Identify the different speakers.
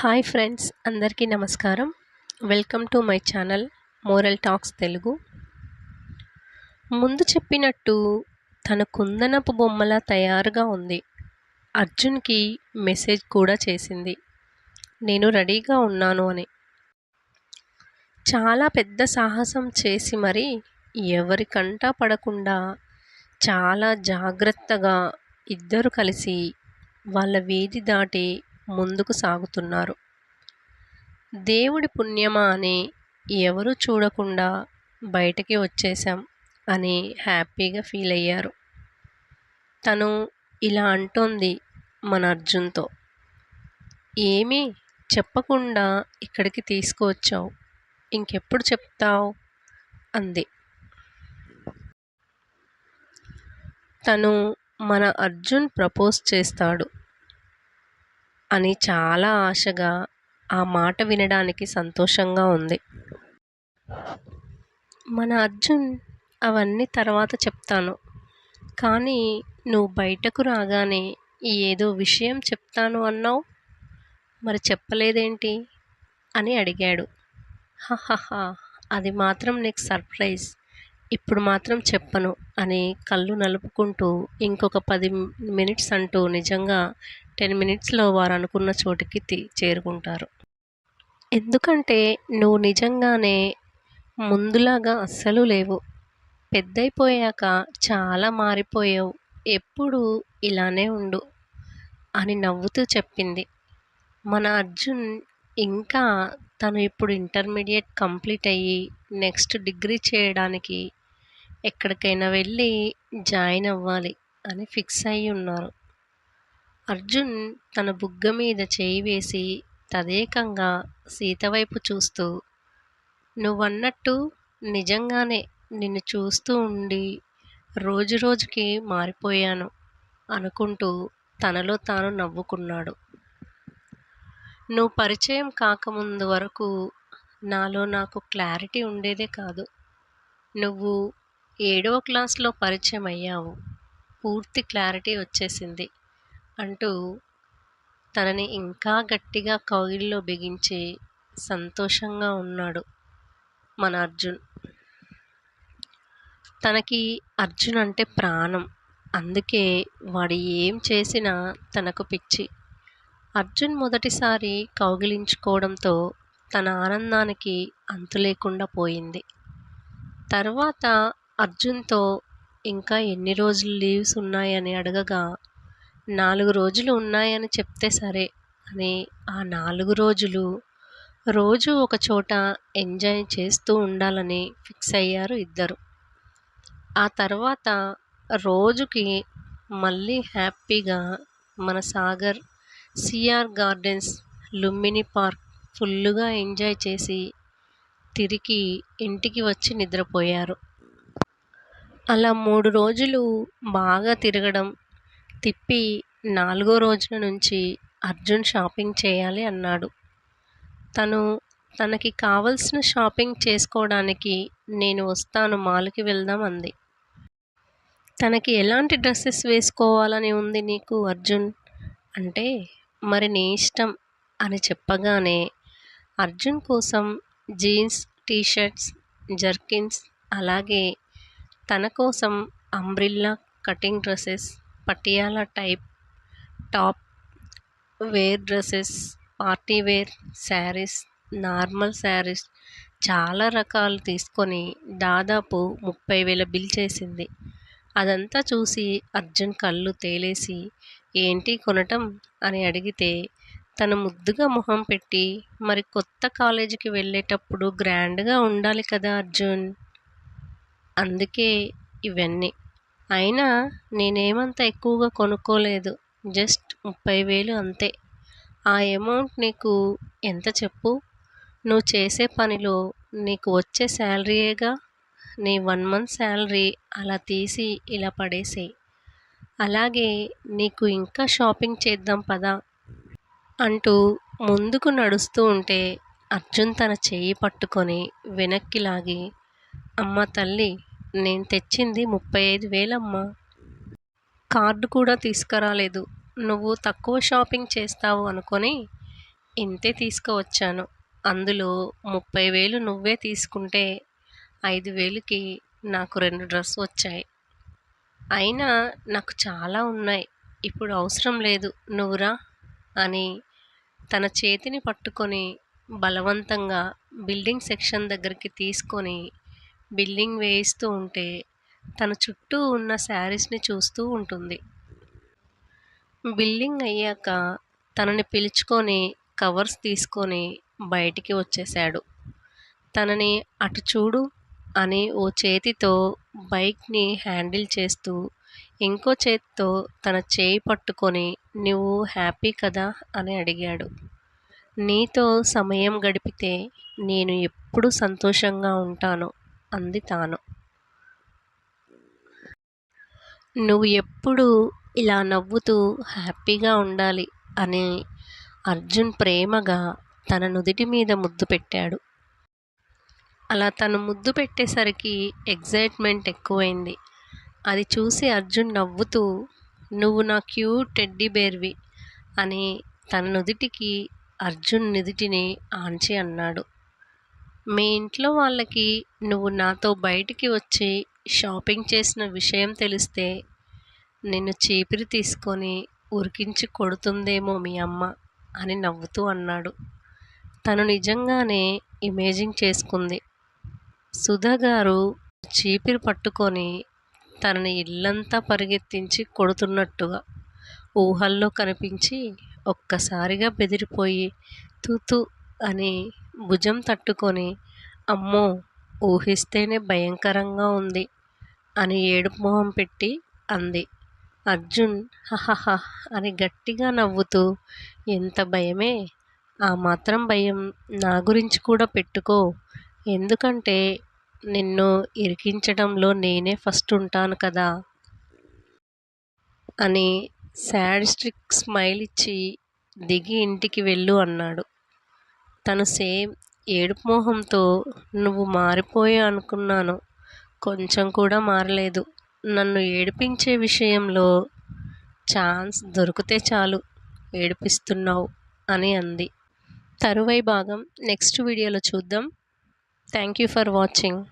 Speaker 1: Hi friends అందరికీ నమస్కారం. Welcome to my channel moral talks Telugu. ముందు చెప్పినట్టు తన కుందనపు బొమ్మలా తయారుగా ఉంది. అర్జున్కి మెసేజ్ కూడా చేసింది. నేను రెడీగా ఉన్నాను అని. చాలా పెద్ద సాహసం చేసి మరి ఎవరికంటా పడకుండా చాలా జాగ్రత్తగా ఇద్దరు కలిసి వాళ్ళ వీధి దాటి ముందుకు సాగుతున్నారు. దేవుడి పుణ్యమా అని ఎవరు చూడకుండా బయటికి వచ్చేసాం అని హ్యాపీగా ఫీల్ అయ్యారు. తను ఇలా అంటోంది మన అర్జున్తో. ఏమీ చెప్పకుండా ఇక్కడికి తీసుకువచ్చావు. ఇంకెప్పుడు చెప్తావు? అంది. తను మన అర్జున్ ప్రపోజ్ చేస్తాడు. అని చాలా ఆశగా ఆ మాట వినడానికి సంతోషంగా ఉంది. మన అర్జున్ అవన్నీ తర్వాత చెప్తాను. కానీ నువ్వు బయటకు రాగానే ఏదో విషయం చెప్తాను అన్నావు. మరి చెప్పలేదేంటి? అని అడిగాడు. హహహా అది మాత్రం నీకు సర్ప్రైజ్. ఇప్పుడు మాత్రం చెప్పను అని కళ్ళు నలుపుకుంటూ ఇంకొక పది మినిట్స్ అంటూ నిజంగా టెన్ మినిట్స్లో వారు అనుకున్న చోటికి తి చేరుకుంటారు. ఎందుకంటే నువ్వు నిజంగానే ముందులాగా అస్సలు లేవు. పెద్దయిపోయాక చాలా మారిపోయావు. ఎప్పుడు ఇలానే ఉండు అని నవ్వుతూ చెప్పింది. మన అర్జున్ ఇంకా తను ఇప్పుడు ఇంటర్మీడియట్ కంప్లీట్ అయ్యి నెక్స్ట్ డిగ్రీ చేయడానికి ఎక్కడికైనా వెళ్ళి జాయిన్ అవ్వాలి అని ఫిక్స్ అయ్యి ఉన్నారు. అర్జున్ తన బుగ్గ మీద చేయి వేసి తదేకంగా సీత వైపు చూస్తూ నువ్వన్నట్టు నిజంగానే నిన్ను చూస్తూ ఉండి రోజు రోజుకి మారిపోయాను అనుకుంటూ తనలో తాను నవ్వుకున్నాడు. నువ్వు పరిచయం కాకముందు వరకు నాలో నాకు క్లారిటీ ఉండేదే కాదు. నువ్వు ఏడవ క్లాస్లో పరిచయం అయ్యావు పూర్తి క్లారిటీ వచ్చేసింది. అంటూ తనని ఇంకా గట్టిగా కౌగిల్లో బిగించి సంతోషంగా ఉన్నాడు మన అర్జున్. తనకి అర్జున్ అంటే ప్రాణం. అందుకే వాడు ఏం చేసినా తనకు పిచ్చి. అర్జున్ మొదటిసారి కౌగిలించుకోవడంతో తన ఆనందానికి అంతు లేకుండా పోయింది. తర్వాత అర్జున్తో ఇంకా ఎన్ని రోజులు లీవ్స్ ఉన్నాయని అడగగా నాలుగు రోజులు ఉన్నాయని చెప్తే సరే అని ఆ నాలుగు రోజులు రోజు ఒక చోట ఎంజాయ్ చేస్తూ ఉండాలని ఫిక్స్ అయ్యారు ఇద్దరు. ఆ తర్వాత రోజుకి మళ్ళీ హ్యాపీగా మన Sagar CR gardens Lumbini park ఫుల్లుగా ఎంజాయ్ చేసి తిరిగి ఇంటికి వచ్చి నిద్రపోయారు. అలా మూడు రోజులు బాగా తిరగడం తిప్పి నాలుగో రోజున నుంచి అర్జున్ షాపింగ్ చేయాలి అన్నాడు. తను తనకి కావలసిన షాపింగ్ చేసుకోవడానికి నేను వస్తాను మాల్కి వెళ్దాం అంది. తనకి ఎలాంటి డ్రెస్సెస్ వేసుకోవాలని ఉంది నీకు అర్జున్? అంటే మరి నీ ఇష్టం అని చెప్పగానే అర్జున్ కోసం జీన్స్ టీషర్ట్స్ జర్కిన్స్ అలాగే తన కోసం umbrella cutting dresses Patiala type top wear dresses party wear saris normal saris చాలా రకాలు తీసుకొని దాదాపు ముప్పై వేల బిల్ చేసింది. అదంతా చూసి అర్జున్ కళ్ళు తేలేసి ఏంటి కొనటం? అని అడిగితే తను ముద్దుగా మొహం పెట్టి మరి కొత్త కాలేజీకి వెళ్ళేటప్పుడు గ్రాండ్గా ఉండాలి కదా అర్జున్? అందుకే ఇవన్నీ. అయినా నేనేమంత ఎక్కువగా కొనుక్కోలేదు. జస్ట్ ముప్పై వేలు అంతే. ఆ అమౌంట్ నీకు ఎంత చెప్పు? నువ్వు చేసే పనిలో నీకు వచ్చే శాలరీయేగా నీ వన్ మంత్ శాలరీ అలా తీసి ఇలా పడేసేయి. అలాగే నీకు ఇంకా షాపింగ్ చేద్దాం పదా? అంటూ ముందుకు నడుస్తూ ఉంటే అర్జున్ తన చెయ్యి పట్టుకొని వెనక్కి లాగి అమ్మ తల్లి నేను తెచ్చింది ముప్పై ఐదు వేలమ్మా. కార్డు కూడా తీసుకురాలేదు. నువ్వు తక్కువ షాపింగ్ చేస్తావు అనుకొని ఇంతే తీసుకువచ్చాను. అందులో ముప్పై వేలు నువ్వే తీసుకుంటే ఐదు వేలుకి నాకు రెండు డ్రెస్ వచ్చాయి. అయినా నాకు చాలా ఉన్నాయి. ఇప్పుడు అవసరం లేదు. నువ్వురా అని తన చేతిని పట్టుకొని బలవంతంగా బిల్డింగ్ సెక్షన్ దగ్గరికి తీసుకొని బిల్లింగ్ వేయిస్తూ ఉంటే తన చుట్టూ ఉన్న శారీస్ని చూస్తూ ఉంటుంది. బిల్లింగ్ అయ్యాక తనని పిలుచుకొని కవర్స్ తీసుకొని బయటికి వచ్చేశాడు. తనని అటు చూడు అని ఓ చేతితో బైక్ని హ్యాండిల్ చేస్తూ ఇంకో చేతితో తన చేయి పట్టుకొని నువ్వు హ్యాపీ కదా? అని అడిగాడు. నీతో సమయం గడిపితే నేను ఎప్పుడు సంతోషంగా ఉంటాను. అంది తాను. నువ్వు ఎప్పుడు ఇలా నవ్వుతూ హ్యాపీగా ఉండాలి అని అర్జున్ ప్రేమగా తన నుదిటి మీద ముద్దు పెట్టాడు. అలా తను ముద్దు పెట్టేసరికి ఎగ్జైట్మెంట్ ఎక్కువైంది. అది చూసి అర్జున్ నవ్వుతూ నువ్వు నా క్యూట్ టెడ్డీ బేర్వి అని తన నుదిటికి అర్జున్ నుదిటిని ఆంచి అన్నాడు. మీ ఇంట్లో వాళ్ళకి నువ్వు నాతో బయటికి వచ్చి షాపింగ్ చేసిన విషయం తెలిస్తే నిన్ను చీపిరి తీసుకొని ఉరికించి కొడుతుందేమో మీ అమ్మ అని నవ్వుతూ అన్నాడు. తను నిజంగానే ఇమేజింగ్ చేసుకుంది. సుధా గారు చీపిరి పట్టుకొని తనని ఇల్లంతా పరిగెత్తించి కొడుతున్నట్టుగా ఊహల్లో కనిపించి ఒక్కసారిగా బెదిరిపోయి తూతూ అని భుజం తట్టుకొని అమ్మో ఊహిస్తేనే భయంకరంగా ఉంది అని ఏడుపు మొహం పెట్టి అంది. అర్జున్ హహహ అని గట్టిగా నవ్వుతూ ఎంత భయమే? ఆ మాత్రం భయం నా గురించి కూడా పెట్టుకో. ఎందుకంటే నిన్ను ఇరికించడంలో నేనే ఫస్ట్ ఉంటాను కదా అని శాడిస్టిక్ స్మైల్ ఇచ్చి దిగి ఇంటికి వెళ్ళు అన్నాడు. తను సేమ్ ఏడుపు మొహంతో నువ్వు మారిపోయా అనుకున్నాను. కొంచెం కూడా మారలేదు. నన్ను ఏడిపించే విషయంలో ఛాన్స్ దొరికితే చాలు ఏడిపిస్తున్నావు అని అంది. తరువై భాగం నెక్స్ట్ వీడియోలో చూద్దాం. Thank you for watching.